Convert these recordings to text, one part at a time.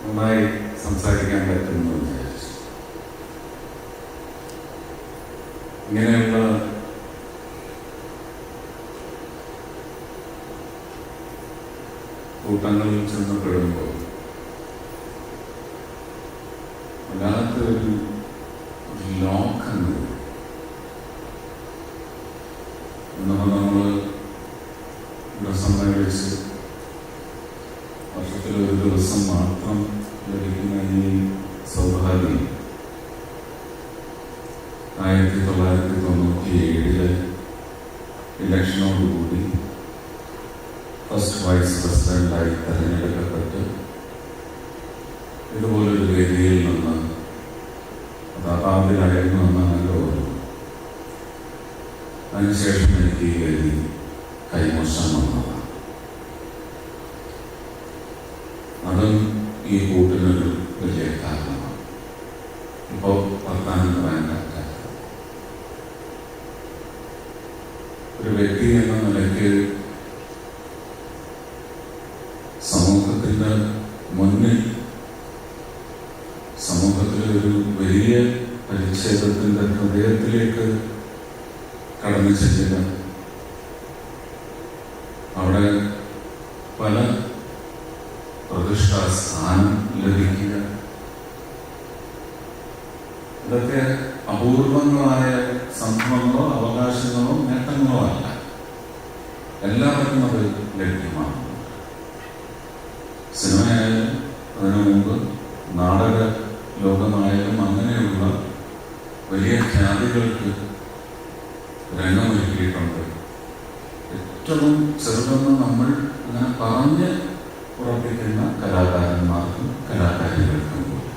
നന്നായി സംസാരിക്കാൻ പറ്റുമെന്ന് വിചാരിച്ചു ഇങ്ങനെയുള്ള കൂട്ടങ്ങളിൽ ചെന്നപ്പെടുമ്പോൾ വല്ലാത്തൊരു ലോക്ക് എന്ന് വരും. ഇന്നിപ്പോ നമ്മൾ ഇവിടെ സമ്മേളിച്ച് ഒരു ദിവസം മാത്രം ലഭിക്കുന്ന ഈ സൗഭാഗ്യം. ആയിരത്തി തൊള്ളായിരത്തി തൊണ്ണൂറ്റി ഏഴിലെ ഇലക്ഷനോടുകൂടി ഫസ്റ്റ് വൈസ് പ്രസിഡന്റായി തെരഞ്ഞെടുക്കപ്പെട്ട് ഇതുപോലൊരു വേദിയിൽ നിന്ന് അതാപാതിലായിരുന്നു എന്നാണ് എന്റെ ഓർമ്മ. അതിനുശേഷം എനിക്ക് ഈ വേദി കൈമോശം വന്നതാണ് അതും ഈ കൂട്ടിനൊരു വലിയ കാരണമാണ്. ഇപ്പോൾ വർത്താനം പറയാൻ ഒരു വ്യക്തി എന്ന നിലയ്ക്ക് സമൂഹത്തിന്റെ മുന്നിൽ സമൂഹത്തിലെ ഒരു വലിയ പരിച്ഛേദത്തിന്റെ ഹൃദയത്തിലേക്ക് കടന്നു ചെല്ലുക അവിടെ പല പ്രതിഷ്ഠാ സ്ഥാനം ലഭിക്കുക. ഇതൊക്കെ അപൂർവങ്ങളായ സംഭവങ്ങളോ അവകാശങ്ങളോ നേട്ടങ്ങളോ അല്ല. എല്ലാവർക്കും അത് ലഭ്യമാണ്. സിനിമയായാലും അതിനു മുമ്പ് നാടക ലോകമായാലും അങ്ങനെയുള്ള വലിയ ഖ്യാതികൾക്ക് രംഗമൊരുക്കിയിട്ടുണ്ട്. ഏറ്റവും ചെറുതെന്ന് നമ്മൾ അങ്ങനെ പറഞ്ഞ് ഉറപ്പിക്കുന്ന കലാകാരന്മാർക്കും കലാകാരികൾക്കും കൂടി.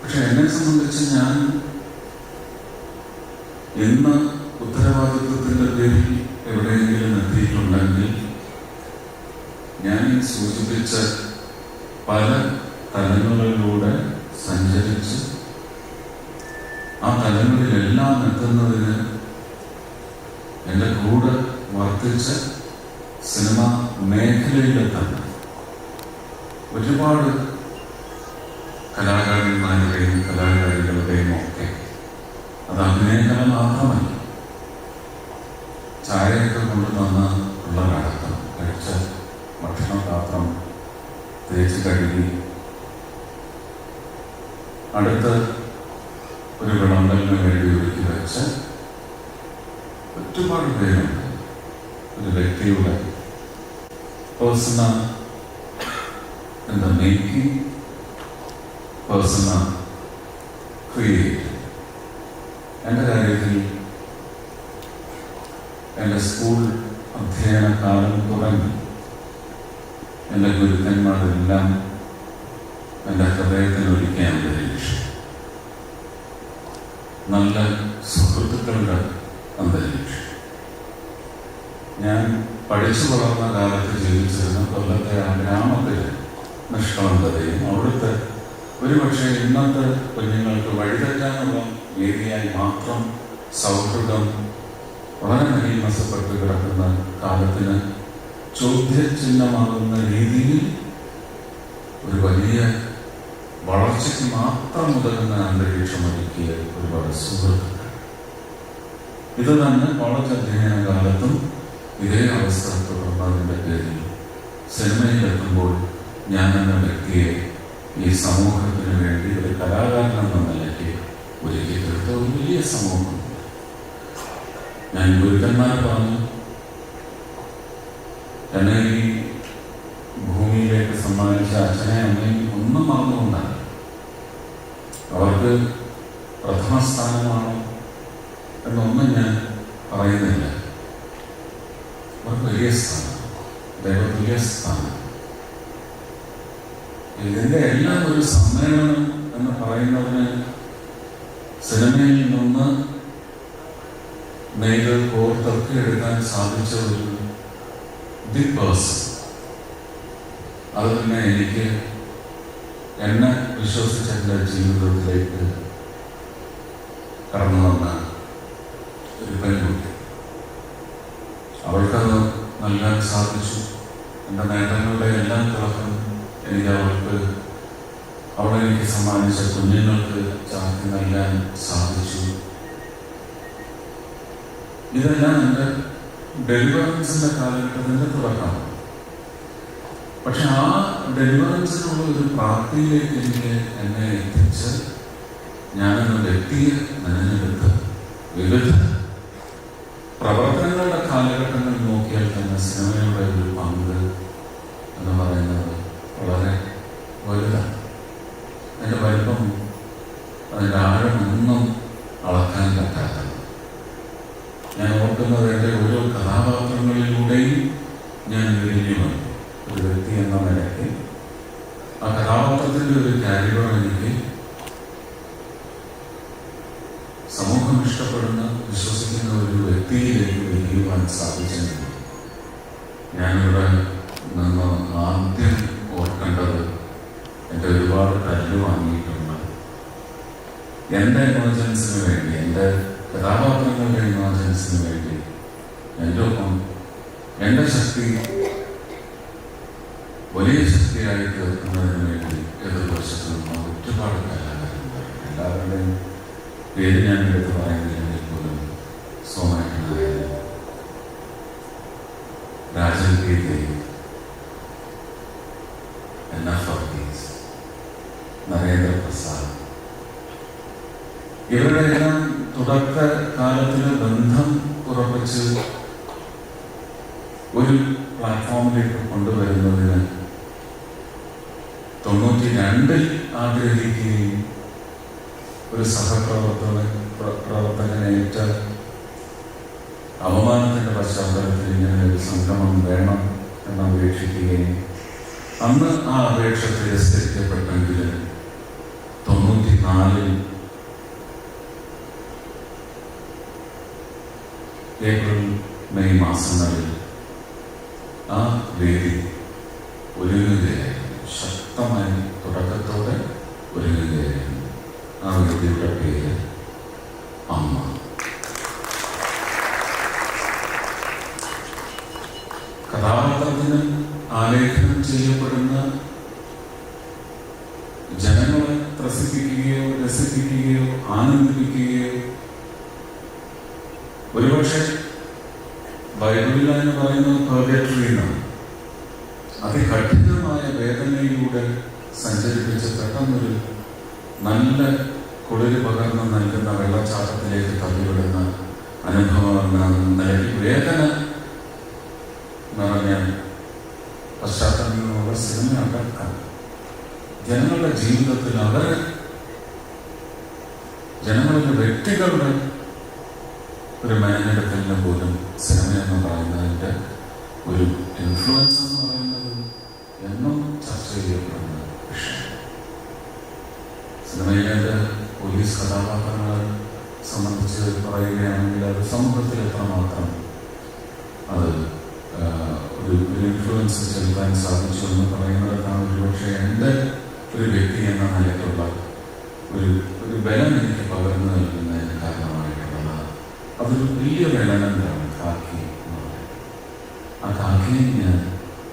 പക്ഷെ എന്നെ സംബന്ധിച്ച് ഞാൻ ഇന്ന് ഉത്തരവാദിത്വത്തിന്റെ പേരിൽ എവിടെയെങ്കിലും എത്തിയിട്ടുണ്ടെങ്കിൽ ഞാൻ സൂചിപ്പിച്ച പല തലങ്ങളിലൂടെ സഞ്ചരിച്ച് ആ തലങ്ങളിലെല്ലാം എത്തുന്നതിന് എന്റെ കൂടെ വർദ്ധിച്ച സിനിമ മേഖലയിലെത്തണ്ട ഒരുപാട് കലാകാരന്മാരുടെയും കലാകാരികളുടെയും ഒക്കെ അത് അഭിനയകല മാത്രമല്ല ചായയൊക്കെ കൊണ്ട് തന്ന കാലത്തും കഴിച്ച ഭക്ഷണപാത്രം തേച്ച് കഴുകി അടുത്ത് ഒരു വിളമ്പലിന് വേണ്ടി ഒരുക്കി വെച്ച ഒരുപാട് പേരുണ്ട്. ഒരു വ്യക്തിയുടെ personal the making, personal create എന്റെ കാര്യത്തിൽ എന്റെ സ്കൂൾ അധ്യയന കാലം തുടങ്ങി. എന്റെ ഗുരുക്കന്മാരെല്ലാം എന്റെ ഹൃദയത്തിൽ ഒരുക്കിയ അന്തരീക്ഷം നല്ല സുഹൃത്തുക്കളുടെ അന്തരീക്ഷം ഞാൻ പഠിച്ചു വളർന്ന കാലത്ത് ജീവിച്ചിരുന്ന കൊല്ലത്തെ ആ ഗ്രാമത്തിലെ നിഷ്കളങ്കതയും അവിടുത്തെ ഒരുപക്ഷെ ഇന്നത്തെ കുഞ്ഞുങ്ങൾക്ക് വഴിതെറ്റാനുള്ള വേദിയായി മാത്രം സൗഹൃദം വളരെ മലീമസപ്പെട്ട് കിടക്കുന്ന കാലത്തിന് ചോദ്യചിഹ്നമാകുന്ന രീതിയിൽ ഒരു വലിയ വളർച്ചയ്ക്ക് മാത്രം ഉതകുന്ന അന്തരീക്ഷം ഒരുക്കിയ ഒരുപാട് സുഹൃത്തുക്കൾ. ഇത് തന്നെ കോളേജ് അധ്യയന കാലത്തും ഇതേ അവസ്ഥ തുടർന്നതിന്റെ പേരിൽ സിനിമയിലെത്തുമ്പോൾ ഞാൻ എന്ന വ്യക്തിയെ ഈ സമൂഹത്തിന് വേണ്ടി ഒരു കലാകാരൻ എന്ന നിലയ്ക്ക് ഒരുക്കി തീർത്ത ഒരു വലിയ സമൂഹം. ഞാൻ ഗുരുക്കന്മാർ പറഞ്ഞു എന്നെ ഈ ഭൂമിയിലേക്ക് സമ്മാനിച്ച അച്ഛനെ അമ്മയും ഒന്നും മറന്നുകൊണ്ടാണ്. അവർക്ക് പ്രഥമ സ്ഥാനമാണോ എന്നൊന്നും ഞാൻ പറയുന്നില്ല അവർക്ക് വലിയ സ്ഥാനം ദൈവതുല്യ സ്ഥാനം ഇതിന്റെ എല്ലാം ഒരു സമ്മേളനം എന്ന് പറയുന്നതിന് സിനിമയിൽ നിന്ന് നെയ്ത് കോർത്തൊക്കെ എടുക്കാൻ സാധിച്ച ഒരു ബിഗ് പേഴ്സൺ അത് തന്നെ എനിക്ക് എന്നെ വിശ്വസിച്ച എന്റെ ജീവിതത്തിലേക്ക് കടന്നു വന്ന ഒരു പെൺകുട്ടി. അവൾക്കത് നൽകാൻ സാധിച്ചു. എന്റെ നേട്ടങ്ങളുടെ എല്ലാം തിളക്കം എനിക്ക് അവർക്ക് അവിടെ എനിക്ക് സമ്മാനിച്ച കുഞ്ഞുങ്ങൾക്ക് ചാർത്തി നൽകാൻ സാധിച്ചു. ഇതെല്ലാം എന്റെ ഡെലിവറൻസിന്റെ കാലഘട്ടത്തിന്റെ തുടക്കമാണ് പക്ഷെ ആ ഡെലിവറൻസിനുള്ള ഒരു പ്രാപ്തിയിലേക്ക് എനിക്ക് എന്നെ എത്തിച്ച് ഞാനെന്ന വ്യക്തിയെ നിലനിർത്ത് വിവിധ പ്രവർത്തനങ്ങളുടെ കാലഘട്ടങ്ങൾ നോക്കിയാൽ തന്നെ സിനിമയുടെ ഒരു പങ്ക് എന്ന് പറയുന്നത് വളരെ വലുതാണ്. വലിപ്പം അതിന്റെ ഒന്നും അളക്കാൻ പറ്റാത്തത്. ഞാൻ ഓർക്കുന്നത് എന്റെ ഓരോ കഥാപാത്രങ്ങളിലൂടെയും എന്റെ എമർജൻസിന് വേണ്ടി എന്റെ കഥാപാത്രങ്ങളുടെ ഇമോജൻസിന് വേണ്ടി എന്റെ ഒപ്പം എന്റെ ശക്തി വലിയ ശക്തിയായി തീർക്കുന്നതിന് വേണ്ടി എതിർവശത്ത് നിന്ന് ഒരുപാട് കലാകാരന്മാർ എല്ലാവരുടെയും പേര് ഞാൻ എടുത്ത് പറയുന്നില്ലെങ്കിൽ പോലും സോമനായാലും രാജൻ പി ദേവ് നരേന്ദ്രപ്രസാദ് ഇവരുടെ എല്ലാം തുടക്ക കാലത്തിന് ബന്ധം ഉറപ്പിച്ച് ഒരു പ്ലാറ്റ്ഫോമിലേക്ക് കൊണ്ടുവരുന്നതിന് തൊണ്ണൂറ്റി രണ്ടിൽ ആഗ്രഹിക്കുകയും ഒരു സഹപ്രവർത്തന പ്ര- പ്രവർത്തകനേറ്റ അപമാനത്തിന്റെ പശ്ചാത്തലത്തിൽ ഇങ്ങനെ ഒരു സംഗമം വേണം എന്ന് അപേക്ഷിക്കുകയും അന്ന് ആ അപേക്ഷ തിരസ്കരിക്കപ്പെട്ടെങ്കിൽ തൊണ്ണൂറ്റി നാലിൽ ഏപ്രിൽ മെയ് മാസങ്ങളിൽ ആ വേദി ഒരുങ്ങുകയായിരുന്നു. ശക്തമായി തുടക്കത്തോടെ ഒരുങ്ങുകയായിരുന്നു. ആ വേദിയുടെ പേര് അമ്മ. കഥാപാത്രത്തിന് ആലേഖനം ചെയ്യപ്പെടുന്ന ജനങ്ങളെ ത്രസിപ്പിക്കുകയോ രസിപ്പിക്കുകയോ ആനന്ദിപ്പിക്കുകയോ ഒരുപക്ഷെ ബൈബിളിൽ എന്ന് പറയുന്നത് പെർഗറ്ററി എന്നാണ് അതികഠിനമായ വേദനയിലൂടെ സഞ്ചരിപ്പിച്ച് പെട്ടെന്നൊരു നല്ല കുളിര് പകർന്ന് നൽകുന്ന വെള്ളച്ചാട്ടത്തിലേക്ക് തള്ളിവിടുന്ന അനുഭവം നൽകി വേദന നിറഞ്ഞ പശ്ചാത്തലങ്ങളുള്ള സിനിമ ഉണ്ടാക്കാം ജനങ്ങളുടെ ജീവിതത്തിൽ അവർ ജനങ്ങളുടെ വ്യക്തികളുടെ ഒരു മേഖലത്തിൽ പോലും സിനിമ എന്ന് പറയുന്നതിന്റെ ഒരു ഇൻഫ്ലുവൻസ് എന്ന് പറയുന്നത് എന്നും ചർച്ച ചെയ്യപ്പെടുന്ന വിഷയം സിനിമയിലെ പോലീസ് കഥാപാത്രങ്ങളെ സംബന്ധിച്ച് പറയുകയാണെങ്കിൽ അത് സമൂഹത്തിൽ എത്രമാത്രം അത് ഒരു ഇൻഫ്ലുവൻസ് ചെലുത്താൻ സാധിച്ചു എന്ന് പറയുന്നതാണ് ഒരുപക്ഷെ എന്റെ ഒരു വ്യക്തി എന്ന നിലയ്ക്കുള്ള ഒരു ഒരു ബലം എനിക്ക് പകർന്നു നൽകുന്നതിന് കാരണമായിട്ടുള്ളതാണ് അതൊരു വലിയ ബലനം പറയുന്നത്. കാക്കിയെ ഞാൻ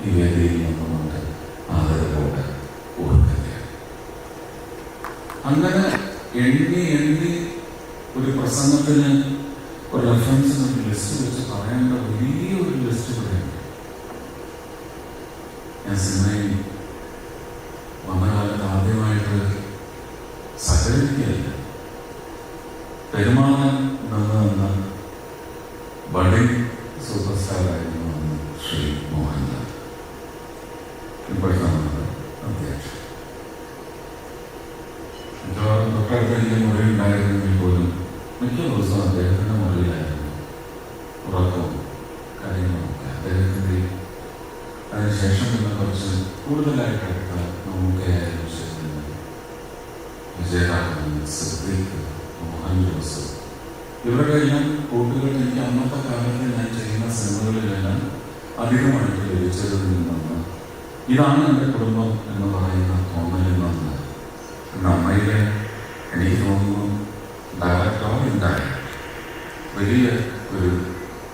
ഈ വേദിയിൽ നിന്നുകൊണ്ട് ആദരവോട് ഓർക്കുകയാണ്. അങ്ങനെ എണ്ണി എണ്ണി ഒരു പ്രസംഗത്തിന് ഒരു റെഫറൻസിന് ഒരു ലിസ്റ്റ് വെച്ച് പറയേണ്ട വലിയൊരു ലിസ്റ്റ് ഇവിടെയുണ്ട് ഞാൻ സിനിമയിൽ വന്ന കാലത്ത് ആദ്യമായിട്ട് സഹകരിക്കുകയല്ല പെരുമാറാൻ നിന്ന് നിന്ന് ബഡിങ് സൂപ്പർ സ്റ്റാർ ആയിരുന്നു അന്ന് ശ്രീ മോഹൻലാൽ ഇപ്പോഴത്തെ നമ്മുടെ അധ്യക്ഷൻ മിക്കവാറും തൊട്ടടുത്ത് എനിക്ക് മുറി ഉണ്ടായിരുന്നെങ്കിൽ പോലും മിക്ക ദിവസവും അദ്ദേഹത്തിന്റെ മുറിയിലായിരുന്നു ഉറക്കവും കാര്യങ്ങളും ഒക്കെ അദ്ദേഹത്തിന്റെ അതിനുശേഷം പിന്നെ കുറച്ച് കൂടുതലായിട്ട് എടുത്ത നമുക്കായാലും ശരി വിജയരാഘവൻ സിദ്ദീഖ് മോഹൻ ജോസഫ്. ഇവരുടെ എല്ലാം കൂട്ടുകൾ എനിക്ക് അന്നത്തെ കാലത്ത് ഞാൻ ചെയ്യുന്ന സിനിമകളിലെല്ലാം അധികമായിട്ട് ലഭിച്ചതിൽ നിന്നാണ് ഇതാണ് എന്റെ കുടുംബം എന്ന് പറയുന്ന തോന്നലിൽ നിന്ന് ഇന്ന് അമ്മയിലെ എനിക്ക് തോന്നുന്നു ഡയറക്ടറോ ഇൻഡയറക്ട് വലിയ ഒരു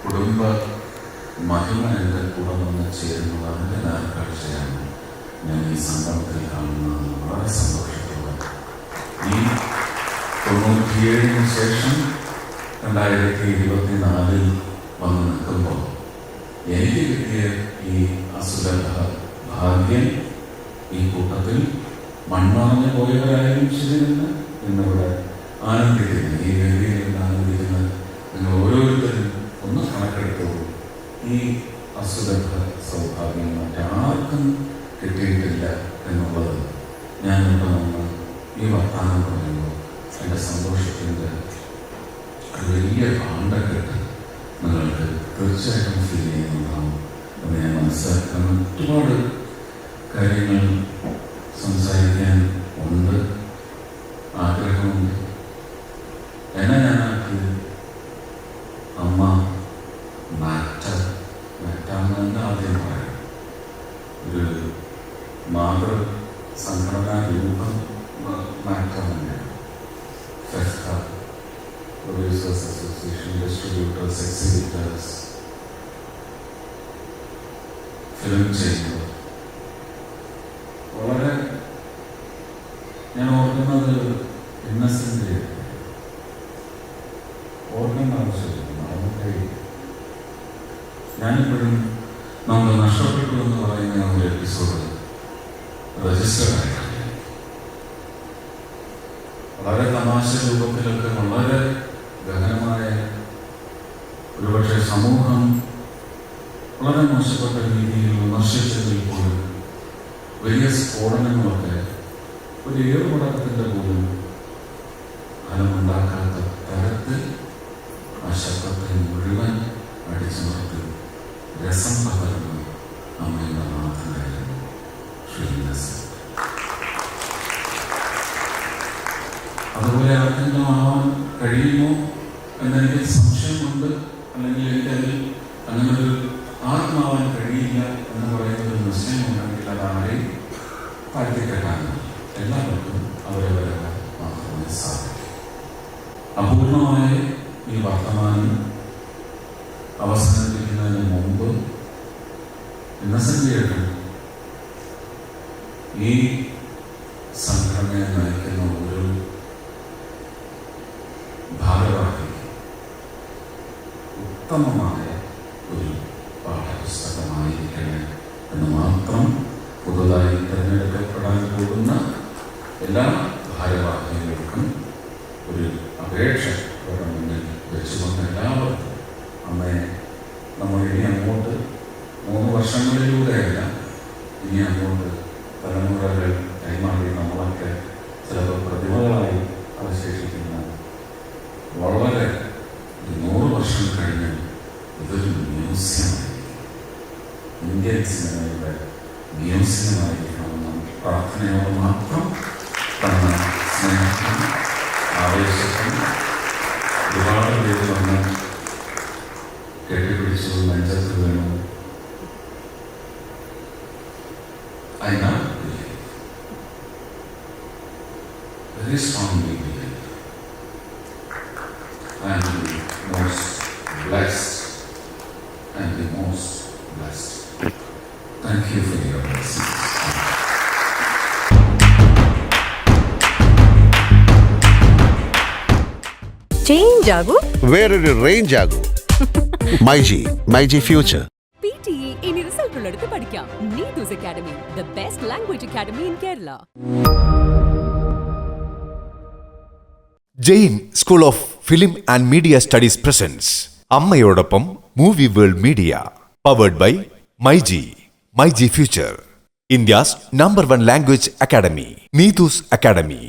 കുടുംബ മഹിമ എന്റെ കൂടെ വന്ന് ചേരുന്നത് എന്റെ നേർക്കാഴ്ചയാണ് ഞാൻ ഈ സംഗമത്തിൽ കാണുന്നത്. വളരെ സന്തോഷത്തോടെ. ഈ തൊണ്ണൂറ്റിയേഴിന് ശേഷം രണ്ടായിരത്തി ഇരുപത്തിനാലിൽ വന്ന് നിൽക്കുമ്പോൾ എനിക്ക് കിട്ടിയ ഈ അസുലഭ ഭാഗ്യം ഈ കൂട്ടത്തിൽ മൺമറഞ്ഞു പോയവരായാലും ശരി തന്നെ ഇന്നിവിടെ ആനന്ദിക്കുന്നു. ഈ വേദിയിൽ ആനന്ദിക്കുന്നത് ആനന്ദിക്കുന്ന നിങ്ങൾ ഓരോരുത്തരും ഒന്ന് കണക്കെടുത്തോളൂ ഈ അസുഖ സൗഭാഗ്യം മറ്റാർക്കും കിട്ടിയിട്ടില്ല എന്നുള്ളത് ഞാൻ ഇവിടെ ഈ വർത്തമാനം പറയുമ്പോൾ എന്റെ സന്തോഷത്തിന്റെ വലിയ വലിയ കേട്ട് നിങ്ങൾക്ക് തീർച്ചയായിട്ടും ഫീൽ ചെയ്യുന്നുണ്ടാവും എന്ന് ഞാൻ മനസ്സിലാക്കാൻ ഒരുപാട് കാര്യങ്ങൾ സംസാരിക്കാൻ ഉണ്ട്. ആഗ്രഹമുണ്ട്. എന്നെ ഞാനാക്കിയത് അമ്മ മാറ്റ മാറ്റാന്ന് തന്നെ ആദ്യം പറയാം. ഒരു മാതൃ സംഘടനാ രൂപം മാറ്റം തന്നെയാണ് FEFKA Producers Association, distributors, exhibitors, film ചെയ്യുന്നത്. വളരെ തമാശ രൂപത്തിലൊക്കെ വളരെ ഗഹനമായ ഒരുപക്ഷെ സമൂഹം വളരെ മോശപ്പെട്ട രീതിയിൽ വിമർശിച്ചതിൽ പോലും വലിയ സ്ഫോടനങ്ങളൊക്കെ ഒരു ഏറുപടക്കത്തിന്റെ പോലും ഫലമുണ്ടാക്കാത്ത തരത്തിൽ ആ ശബ്ദത്തെ മുഴുവൻ അടിച്ചമർത്തി രസം പകർന്നു അമ്മയുടെ നാഥനായിരുന്നു ശ്രീനിവാസൻ അതുപോലെ ആർക്കെങ്കിലും ആവാൻ കഴിയുമോ എന്നെനിക്ക് സംശയമുണ്ട്. അല്ലെങ്കിൽ എനിക്കതിൽ അങ്ങനെ ഒരു ആത്മാവാൻ കഴിയില്ല എന്ന് പറയുന്ന ഒരു നിശ്ചയമുണ്ടെങ്കിൽ അത് ആരെയും താഴ്ത്തിക്കെട്ടാണ് എല്ലാവർക്കും അവരവരെ മാത്രമേ സാധിക്കൂ. അപൂർണമായ ഈ വർത്തമാനം അവസാനിപ്പിക്കുന്നതിന് മുമ്പ് ഇന്നസെന്റ് ഈ ഉത്തമമായ ഒരു പാഠപുസ്തകമായിരിക്കണേ എന്ന് മാത്രം പുതുതായി തിരഞ്ഞെടുക്കപ്പെടാൻ പോകുന്ന എല്ലാ ഭാരവാഹികൾക്കും ഒരു അപേക്ഷ അവരുടെ മുന്നിൽ വെച്ചുകൊണ്ട് എല്ലാവർക്കും അമ്മയെ നമ്മൾ ഇനി അങ്ങോട്ട് മൂന്ന് വർഷങ്ങളിലൂടെയല്ല ഇനി അങ്ങോട്ട് തലമുറകൾ കൈമാറി നമ്മളൊക്കെ ചിലപ്പോൾ പ്രതിഭകളായി അവശേഷിക്കുന്ന വളരെ വർഷം കഴിഞ്ഞ് ഇതൊരു മ്യൂസിയമായിരിക്കും ഇന്ത്യൻ സിനിമയുടെ മ്യൂസിയമായിരിക്കണമെന്ന് പ്രാർത്ഥനയോട് മാത്രം തന്ന സ്നേഹത്തിനും ആവേശത്തിനും ഒരുപാട് പേര് വന്ന് കെട്ടിപ്പിടിച്ചു നെഞ്ചത്ത് വീണു I now believe, ചേഞ്ച് ആകൂ വേറൊരു range ആകൂ myG myG future G future ഇനി റിസൾട്ട് ഉള്ളടുത്ത് പഠിക്കാം. Neethu's academy the best language academy in Kerala Jain school of film and media studies presents അമ്മയോടൊപ്പം movie world media powered by myG myG future India's number one language academy Neethu's academy